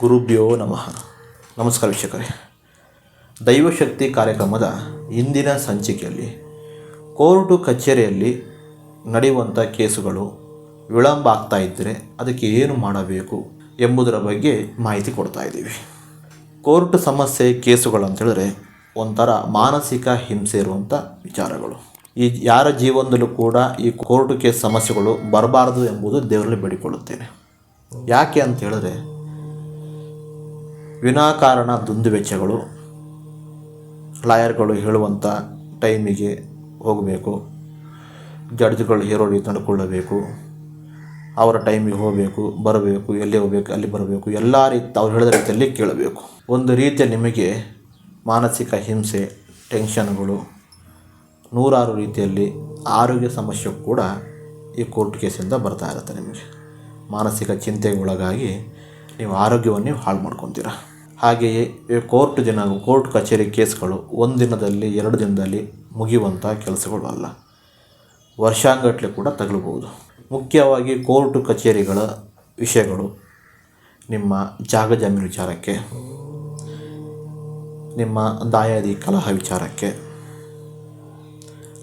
ಗುರುಭ್ಯೋ ನಮಃ. ನಮಸ್ಕಾರ ವೀಕ್ಷಕರೇ. ದೈವಶಕ್ತಿ ಕಾರ್ಯಕ್ರಮದ ಇಂದಿನ ಸಂಚಿಕೆಯಲ್ಲಿ ಕೋರ್ಟು ಕಚೇರಿಯಲ್ಲಿ ನಡೆಯುವಂಥ ಕೇಸುಗಳು ವಿಳಂಬ ಆಗ್ತಾ ಇದ್ದರೆ ಅದಕ್ಕೆ ಏನು ಮಾಡಬೇಕು ಎಂಬುದರ ಬಗ್ಗೆ ಮಾಹಿತಿ ಕೊಡ್ತಾ ಇದ್ದೀವಿ. ಕೋರ್ಟ್ ಸಮಸ್ಯೆ ಕೇಸುಗಳಂತೇಳಿದ್ರೆ ಒಂಥರ ಮಾನಸಿಕ ಹಿಂಸೆ ಇರುವಂಥ ವಿಚಾರಗಳು. ಈ ಯಾರ ಜೀವನದಲ್ಲೂ ಕೂಡ ಈ ಕೋರ್ಟ್ ಕೇಸ್ ಸಮಸ್ಯೆಗಳು ಬರಬಾರದು ಎಂಬುದು ದೇವರಲ್ಲಿ ಬೇಡಿಕೊಳ್ಳುತ್ತೇನೆ. ಯಾಕೆ ಅಂತ ಹೇಳಿದ್ರೆ ವಿನಾಕಾರಣ ದುಂದುವೆಚ್ಚಗಳು. ಲಾಯರ್ಗಳು ಹೇಳುವಂಥ ಟೈಮಿಗೆ ಹೋಗಬೇಕು. ಜಡ್ಜ್ಗಳು ಹೇರೋ ರೀತಿ ನಡ್ಕೊಳ್ಳಬೇಕು ಅವರ ಟೈಮಿಗೆ ಹೋಗಬೇಕು, ಬರಬೇಕು, ಎಲ್ಲಿ ಹೋಗಬೇಕು, ಅಲ್ಲಿ ಬರಬೇಕು, ಎಲ್ಲ ರೀತಿ ಅವ್ರು ಹೇಳಿದ ರೀತಿಯಲ್ಲಿ ಕೇಳಬೇಕು. ಒಂದು ರೀತಿಯ ನಿಮಗೆ ಮಾನಸಿಕ ಹಿಂಸೆ, ಟೆನ್ಷನ್ಗಳು, ನೂರಾರು ರೀತಿಯಲ್ಲಿ ಆರೋಗ್ಯ ಸಮಸ್ಯೆ ಕೂಡ ಈ ಕೋರ್ಟ್ ಕೇಸಿಂದ ಬರ್ತಾ ಇರುತ್ತೆ ನಿಮಗೆ. ಮಾನಸಿಕ ಚಿಂತೆಗೊಳಗಾಗಿ ನೀವು ಆರೋಗ್ಯವನ್ನು ಹಾಳು ಮಾಡ್ಕೊತೀರ. ಹಾಗೆಯೇ ಕೋರ್ಟ್ ದಿನ, ಕೋರ್ಟ್ ಕಚೇರಿ ಕೇಸ್ಗಳು ಒಂದು ದಿನದಲ್ಲಿ, ಎರಡು ದಿನದಲ್ಲಿ ಮುಗಿಯುವಂಥ ಕೆಲಸಗಳು ಅಲ್ಲ. ವರ್ಷಾಂಗಟ್ಲೆ ಕೂಡ ತಗಲಬಹುದು ಮುಖ್ಯವಾಗಿ ಕೋರ್ಟ್ ಕಚೇರಿಗಳ ವಿಷಯಗಳು ನಿಮ್ಮ ಜಾಗ ಜಮೀನು ವಿಚಾರಕ್ಕೆ, ನಿಮ್ಮ ದಾಯಾದಿ ಕಲಹ ವಿಚಾರಕ್ಕೆ,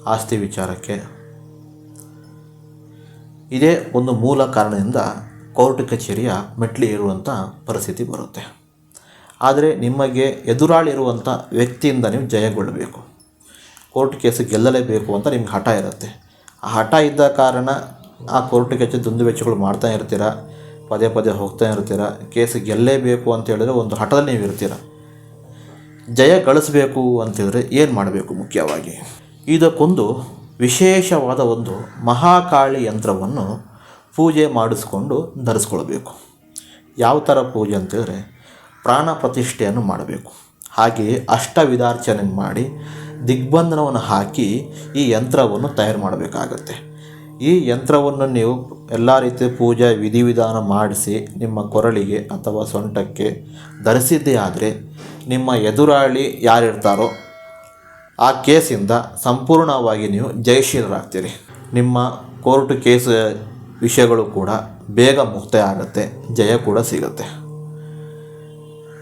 ಆಸ್ತಿ ವಿಚಾರಕ್ಕೆ. ಇದೇ ಒಂದು ಮೂಲ ಕಾರಣದಿಂದ ಕೋರ್ಟ್ ಕಚೇರಿಯ ಮೆಟ್ಲಿ ಇರುವಂಥ ಪರಿಸ್ಥಿತಿ ಬರುತ್ತೆ. ಆದರೆ ನಿಮಗೆ ಎದುರಾಳಿರುವಂಥ ವ್ಯಕ್ತಿಯಿಂದ ನೀವು ಜಯಗೊಳ್ಳಬೇಕು. ಕೋರ್ಟ್ ಕೇಸ್ ಗೆಲ್ಲಲೇಬೇಕು ಅಂತ ನಿಮ್ಗೆ ಹಠ ಇರುತ್ತೆ. ಆ ಹಠ ಇದ್ದ ಕಾರಣ ಆ ಕೋರ್ಟ್ ಕೇಸು ದುಂದು ವೆಚ್ಚಗಳು ಮಾಡ್ತಾ ಇರ್ತೀರ? ಪದೇ ಪದೇ ಹೋಗ್ತಾ ಇರ್ತೀರ? ಕೇಸ್ ಗೆಲ್ಲೇಬೇಕು ಅಂತ ಹೇಳಿದ್ರೆ ಒಂದು ಹಠದಲ್ಲಿ ನೀವು ಇರ್ತೀರ. ಜಯ ಗಳಿಸಬೇಕು ಅಂತಿದ್ರೆ ಏನು ಮಾಡಬೇಕು ಮುಖ್ಯವಾಗಿ? ಇದಕ್ಕೊಂದು ವಿಶೇಷವಾದ ಒಂದು ಮಹಾಕಾಳಿ ಯಂತ್ರವನ್ನು ಪೂಜೆ ಮಾಡಿಸ್ಕೊಂಡು ಧರಿಸ್ಕೊಳ್ಬೇಕು. ಯಾವ ಥರ ಪೂಜೆ ಅಂತೇಳಿದ್ರೆ ಪ್ರಾಣ ಪ್ರತಿಷ್ಠೆಯನ್ನು ಮಾಡಬೇಕು. ಹಾಗೆಯೇ ಅಷ್ಟವಿಧಾರ್ಚನೆ ಮಾಡಿ ದಿಗ್ಬಂಧನವನ್ನು ಹಾಕಿ ಈ ಯಂತ್ರವನ್ನು ತಯಾರು ಮಾಡಬೇಕಾಗತ್ತೆ. ಈ ಯಂತ್ರವನ್ನು ನೀವು ಎಲ್ಲ ರೀತಿಯ ಪೂಜಾ, ವಿಧಿವಿಧಾನ ಮಾಡಿಸಿ ನಿಮ್ಮ ಕೊರಳಿಗೆ ಅಥವಾ ಸೊಂಟಕ್ಕೆ ಧರಿಸಿದ್ದೇ ಆದರೆ ನಿಮ್ಮ ಎದುರಾಳಿ ಯಾರಿರ್ತಾರೋ ಆ ಕೇಸಿಂದ ಸಂಪೂರ್ಣವಾಗಿ ನೀವು ಜಯಶೀಲರಾಗ್ತೀರಿ. ನಿಮ್ಮ ಕೋರ್ಟ್ ಕೇಸ್ ವಿಷಯಗಳು ಕೂಡ ಬೇಗ ಮುಕ್ತಾಯ ಆಗುತ್ತೆ, ಜಯ ಕೂಡ ಸಿಗುತ್ತೆ.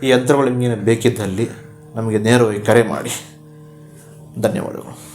ಈ ಯಂತ್ರಗಳು ನಿಮಗೆ ಬೇಕಿದ್ದಲ್ಲಿ ನಮಗೆ ನೇರವಾಗಿ ಕರೆ ಮಾಡಿ. ಧನ್ಯವಾದಗಳು.